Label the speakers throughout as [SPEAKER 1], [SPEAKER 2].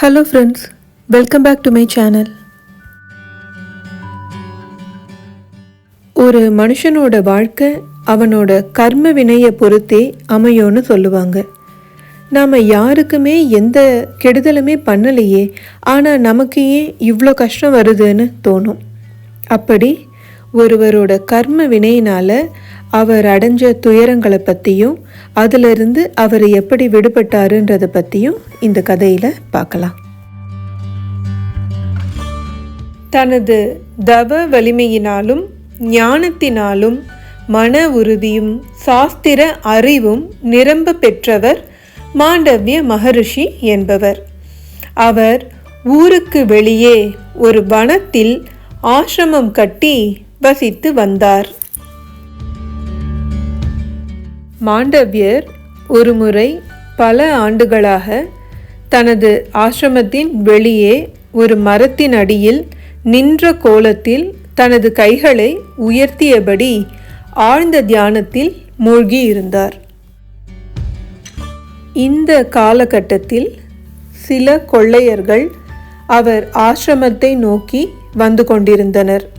[SPEAKER 1] Hello friends welcome back to my channel ஒரு மனுஷனோட வாழ்க்கை அவனோட கர்ம வினையை பொறுத்தே அமையோன்னு சொல்லுவாங்க. நாம் யாருக்குமே எந்த கெடுதலுமே பண்ணலையே ஆனால் நமக்கு ஏன் இவ்வளோ கஷ்டம் வருதுன்னு தோணும். அப்படி ஒருவரோட கர்ம வினையினால் அவர் அடைஞ்ச துயரங்களை பற்றியும் அதிலிருந்து அவர் எப்படி விடுபட்டாருன்றதை பற்றியும் இந்த கதையில் பார்க்கலாம். தனது தவ வலிமையினாலும் ஞானத்தினாலும் மன உறுதியும் சாஸ்திர அறிவும் நிரம்ப பெற்றவர் மாண்டவ்ய மகரிஷி என்பவர். அவர் ஊருக்கு வெளியே ஒரு வனத்தில் ஆசிரமம் கட்டி வசித்து வந்தார். மாண்டவியர் ஒருமுறை பல ஆண்டுகளாக தனது ஆசிரமத்தின் வெளியே ஒரு மரத்தின் அடியில் நின்ற கோலத்தில் தனது கைகளை உயர்த்தியபடி ஆழ்ந்த தியானத்தில் மூழ்கி இருந்தார் இந்த காலகட்டத்தில் சில கொள்ளையர்கள் அவர் ஆசிரமத்தை நோக்கி வந்து கொண்டிருந்தனர்.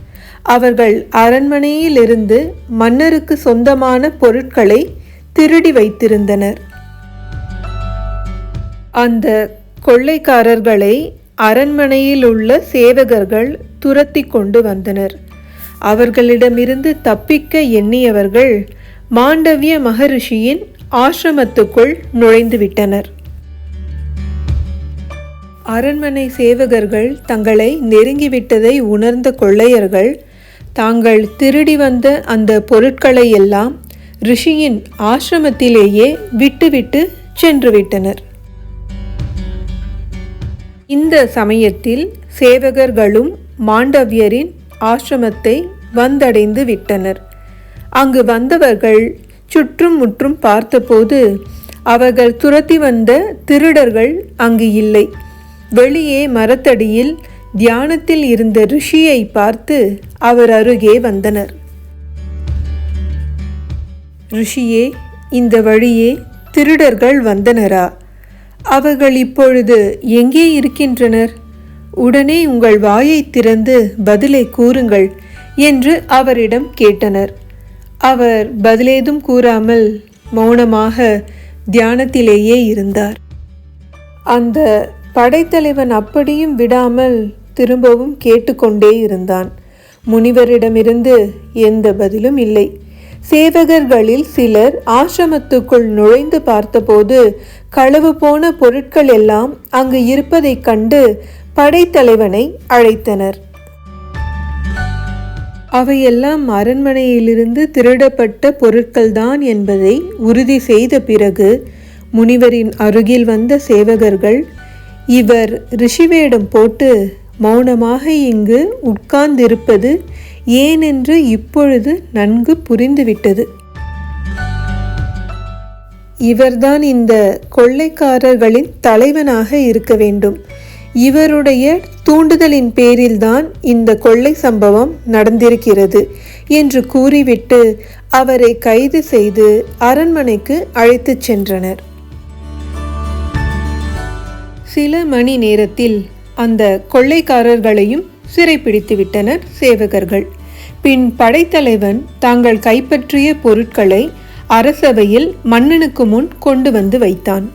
[SPEAKER 1] அவர்கள் அரண்மனையிலிருந்து மன்னருக்கு சொந்தமான பொருட்களை திருடி வைத்திருந்தனர். அந்த கொள்ளைக்காரர்களை அரண்மனையில் உள்ள சேவகர்கள் துரத்தி கொண்டு வந்தனர். அவர்களிடமிருந்து தப்பிக்க எண்ணியவர்கள் மாண்டவிய மகரிஷியின் ஆசிரமத்துக்குள் நுழைந்துவிட்டனர் அரண்மனை சேவகர்கள் தங்களை நெருங்கிவிட்டதை உணர்ந்த கொள்ளையர்கள் தாங்கள் திருடி வந்த அந்த பொருட்களை எல்லாம் ரிஷியின் ஆசிரமத்திலேயே விட்டுவிட்டு சென்றுவிட்டனர். இந்த சமயத்தில் சேவகர்களும் மாண்டவியரின் ஆசிரமத்தை வந்தடைந்து விட்டனர். அங்கு வந்தவர்கள் சுற்றும் முற்றும் பார்த்தபோது அவர்கள் துரத்தி வந்த திருடர்கள் அங்கு இல்லை. வெளியே மரத்தடியில் தியானத்தில் இருந்த ரிஷியை பார்த்து அவர் அருகே வந்தனர். ரிஷியே இந்த வழியே திருடர்கள் வந்தனரா? அவர்கள் இப்பொழுது எங்கே இருக்கின்றனர்? உடனே உங்கள் வாயை திறந்து பதிலை கூறுங்கள் என்று அவரிடம் கேட்டனர். அவர் பதிலேதும் கூறாமல் மௌனமாக தியானத்திலேயே இருந்தார். அந்த படைத்தலைவன் அப்படியும் விடாமல் திரும்பவும் கேட்டுக்கொண்டே இருந்தான். முனிவரிடமிருந்து எந்த பதிலும் இல்லை. சேவகர்களில் சிலர் ஆசிரமத்துக்குள் நுழைந்து பார்த்தபோது களவு போன பொருட்கள் எல்லாம் அங்கு இருப்பதைக் கண்டு படைத்தலைவனை அழைத்தனர். அவையெல்லாம் அரண்மனையிலிருந்து திருடப்பட்ட பொருட்கள்தான் என்பதை உறுதி செய்த பிறகு முனிவரின் அருகில் வந்த சேவகர்கள் இவர் ரிஷிவேடம் போட்டு மௌனமாக இங்கு உட்கார்ந்திருப்பது ஏனென்று இப்பொழுது நன்கு புரிந்துவிட்டது. இவர்தான் இந்த கொள்ளைக்காரர்களின் தலைவனாக இருக்க வேண்டும். இவருடைய தூண்டுதலின் பேரில்தான் இந்த கொள்ளை சம்பவம் நடந்திருக்கிறது என்று கூறிவிட்டு அவரை கைது செய்து அரண்மனைக்கு அழைத்துச் சென்றனர். சில மணி நேரத்தில் அந்த கொள்ளைக்காரர்களையும் சிறைப்பிடித்து விட்டனர் சேவகர்கள். பின் படைத்தலைவன் தாங்கள் கைப்பற்றிய பொருட்களை அரசவையில் மன்னனுக்கு முன் கொண்டு வந்து வைத்தான்.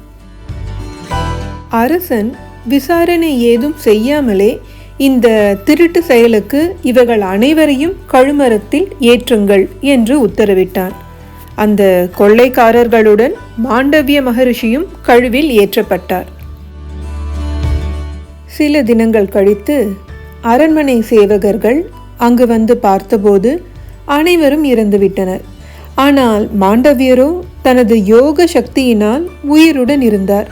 [SPEAKER 1] அரசன் விசாரணை ஏதும் செய்யாமலே இந்த திருட்டு செயலுக்கு இவர்கள் அனைவரையும் கழுமரத்தில் ஏற்றுங்கள் என்று உத்தரவிட்டான். அந்த கொள்ளைக்காரர்களுடன் மாண்டவிய மகரிஷியும் கழுவில் ஏற்றப்பட்டார். சில தினங்கள் கழித்து அரண்மனை சேவகர்கள் அங்கு வந்து பார்த்தபோது அனைவரும் இறந்துவிட்டனர். ஆனால் மாண்டவியரோ தனது யோக சக்தியினால் உயிருடன் இருந்தார்.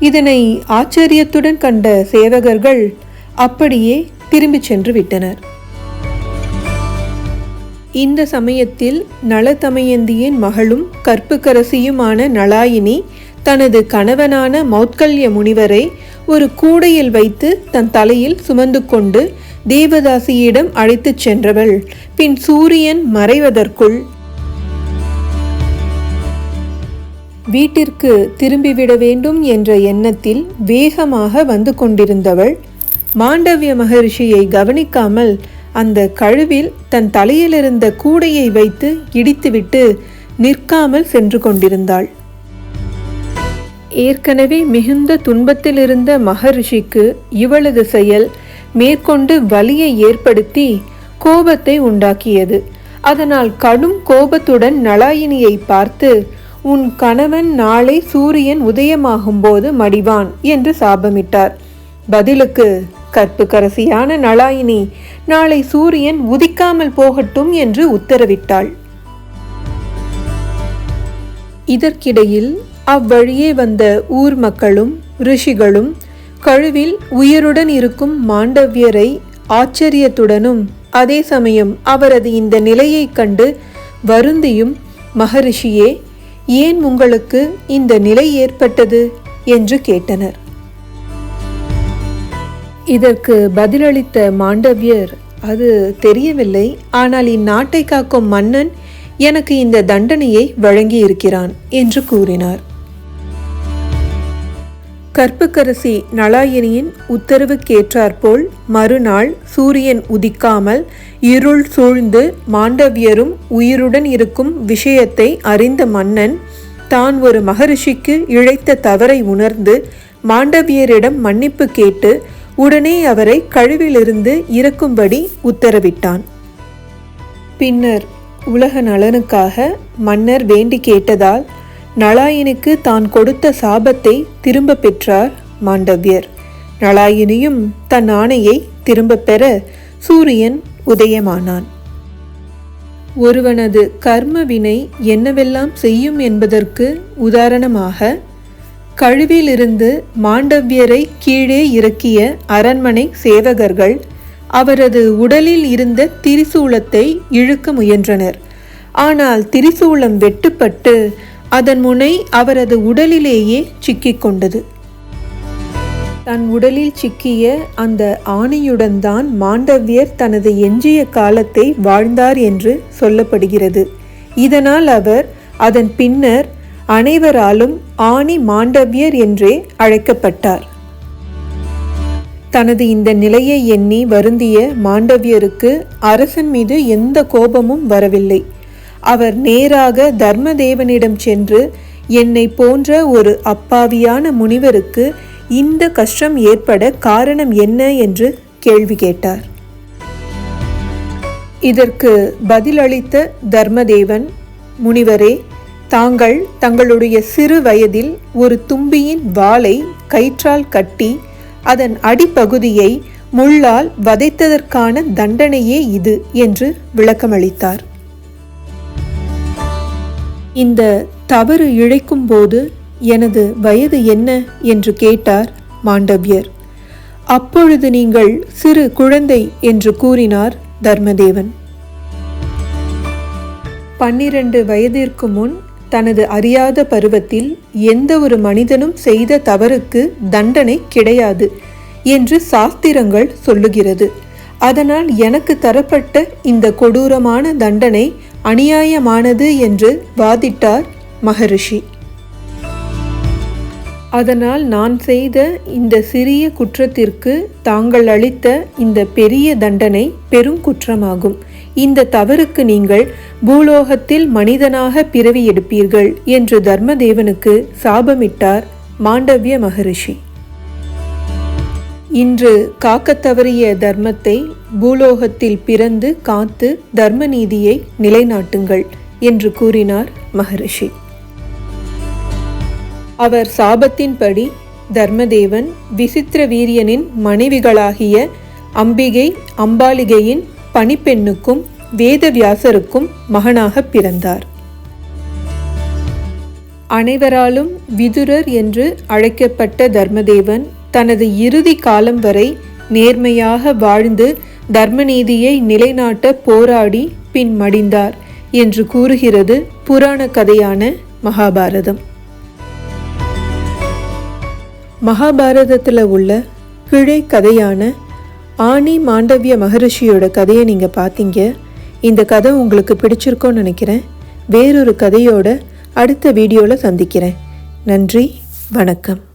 [SPEAKER 1] இதனை ஆச்சரியத்துடன் கண்ட சேவகர்கள் அப்படியே திரும்பிச் சென்று விட்டனர். இந்த சமயத்தில் நலதமயந்தியின் மகளும் கற்புக்கரசியுமான நலாயினி தனது கணவனான மௌத்கல்ய முனிவரை ஒரு கூடையில் வைத்து தன் தலையில் சுமந்து கொண்டு தேவதாசியிடம் அழைத்துச் சென்றவள். பின் சூரியன் மறைவதற்குள் வீட்டிற்கு திரும்பிவிட வேண்டும் என்ற எண்ணத்தில் வேகமாக வந்து கொண்டிருந்தவள். மாண்டவிய மகரிஷியை கவனிக்காமல் அந்த கழுவில் தன் தலையிலிருந்த கூடையை வைத்து இடித்துவிட்டு நிற்காமல் சென்று கொண்டிருந்தாள். ஏற்கனவே மிகுந்த துன்பத்தில் இருந்த மகரிஷிக்கு இவளது செயல் மேற்கொண்டு வலியை ஏற்படுத்தி கோபத்தை உண்டாக்கியது. அதனால் கடும் கோபத்துடன் நலாயினியை பார்த்து உன் கணவன் நாளை சூரியன் உதயமாகும்போது மடிவான் என்று சாபமிட்டார். பதிலுக்கு கற்புக்கரசியான நலாயினி நாளை சூரியன் உதிக்காமல் போகட்டும் என்று உத்தரவிட்டாள். இதற்கிடையில் அவ்வழியே வந்த ஊர் மக்களும் ரிஷிகளும் கழுவில் உயிருடன் இருக்கும் மாண்டவியரை ஆச்சரியத்துடனும் அதே சமயம் அவரது இந்த நிலையைக் கண்டு வருந்தியும் மகரிஷியே ஏன் உங்களுக்கு இந்த நிலை ஏற்பட்டது? என்று கேட்டனர். இதற்கு பதிலளித்த மாண்டவியர் அது தெரியவில்லை. ஆனால் இந்நாட்டை காக்கும் மன்னன் எனக்கு இந்த தண்டனையை வழங்கியிருக்கிறான் என்று கூறினார். கற்புக்கரசி நலாயினியின் உத்தரவுக்கேற்றாற்போல் மறுநாள் சூரியன் உதிக்காமல் இருள் சூழ்ந்து மாண்டவியரும் உயிருடன் இருக்கும் விஷயத்தை அறிந்த மன்னன் தான் ஒரு மகரிஷிக்கு இழைத்த தவறை உணர்ந்து மாண்டவியரிடம் மன்னிப்பு கேட்டு உடனே அவரை கழுவிலிருந்து இறக்கும்படி உத்தரவிட்டான். பின்னர் உலக நலனுக்காக மன்னர் வேண்டி கேட்டதால் நலாயினுக்கு தான் கொடுத்த சாபத்தை திரும்ப பெற்றார் மாண்டவியர். நலாயினியும் தன் ஆணையை திரும்ப பெற சூரியன் உதயமானான். ஒருவனது கர்ம வினை என்னவெல்லாம் செய்யும் என்பதற்கு உதாரணமாக கழுவிலிருந்து மாண்டவியரை கீழே இறக்கிய அரண்மனை சேவகர்கள் அவரது உடலில் இருந்த திரிசூலத்தை இழுக்க முயன்றனர். ஆனால் திரிசூலம் வெட்டுப்பட்டு அதன் முனை அவரது உடலிலேயே சிக்கிக் கொண்டது தன் உடலில் சிக்கிய அந்த ஆணையுடன் தான் மாண்டவியர் தனது எஞ்சிய காலத்தை வாழ்ந்தார் என்று சொல்லப்படுகிறது. இதனால் அவர் அதன் பின்னர் அனைவராலும் ஆணி மாண்டவியர் என்றே அழைக்கப்பட்டார். தனது இந்த நிலையை எண்ணி வருந்திய மாண்டவியருக்கு அரசன் மீது எந்த கோபமும் வரவில்லை. அவர் நேராக தர்மதேவனிடம் சென்று என்னை போன்ற ஒரு அப்பாவியான முனிவருக்கு இந்த கஷ்டம் ஏற்பட காரணம் என்ன? என்று கேள்வி கேட்டார். இதற்கு பதிலளித்த தர்மதேவன் முனிவரே தாங்கள் தங்களுடைய சிறு வயதில் ஒரு தும்பியின் வாளை கயிற்றால் கட்டி அதன் அடிப்பகுதியை முள்ளால் வதைத்ததற்கான தண்டனையே இது என்று விளக்கமளித்தார். இந்த தவறு இழைக்கும் போது எனது வயது என்ன என்று கேட்டார் மாண்டவியர். அப்பொழுது நீங்கள் சிறு குழந்தை என்று கூறினார் தர்மதேவன். பன்னிரண்டு வயதிற்கு முன் தனது அறியாத பருவத்தில் எந்த ஒரு மனிதனும் செய்த தவறுக்கு தண்டனை கிடையாது என்று சாஸ்திரங்கள் சொல்லுகிறது. அதனால் எனக்கு தரப்பட்ட இந்த கொடூரமான தண்டனை அநியாயமானது என்று வாதிட்டார் மகரிஷி. அதனால் நான் செய்த இந்த சிறிய குற்றத்திற்கு தாங்கள் அளித்த இந்த பெரிய தண்டனை பெரும் குற்றமாகும். இந்த தவறுக்கு நீங்கள் பூலோகத்தில் மனிதனாக பிறவி எடுப்பீர்கள் என்று தர்மதேவனுக்கு சாபமிட்டார் மாண்டவிய மகரிஷி. இன்று காக்கத் தவறிய தர்மத்தை பூலோகத்தில் பிறந்து காத்து தர்ம நீதியை நிலைநாட்டுங்கள் என்று கூறினார் மகரிஷி. அவர் சாபத்தின்படி தர்மதேவன் விசித்திர வீரியனின் மனைவிகளாகிய அம்பிகை அம்பாலிகையின் பணிப்பெண்ணுக்கும் வேதவியாசருக்கும் மகனாக பிறந்தார். அனைவராலும் விதுரர் என்று அழைக்கப்பட்ட தர்மதேவன் தனது இறுதி காலம் வரை நேர்மையாக வாழ்ந்து தர்மநீதியை நிலைநாட்ட போராடி பின் மடிந்தார் என்று கூறுகிறது புராண கதையான மகாபாரதம். மகாபாரதத்தில் உள்ள கிழை கதையான ஆணி மாண்டவிய மகரிஷியோட கதையை நீங்கள் பார்த்தீங்க இந்த கதை உங்களுக்கு பிடிச்சிருக்கோன்னு நினைக்கிறேன். வேறொரு கதையோட அடுத்த வீடியோவில் சந்திக்கிறேன். நன்றி வணக்கம்.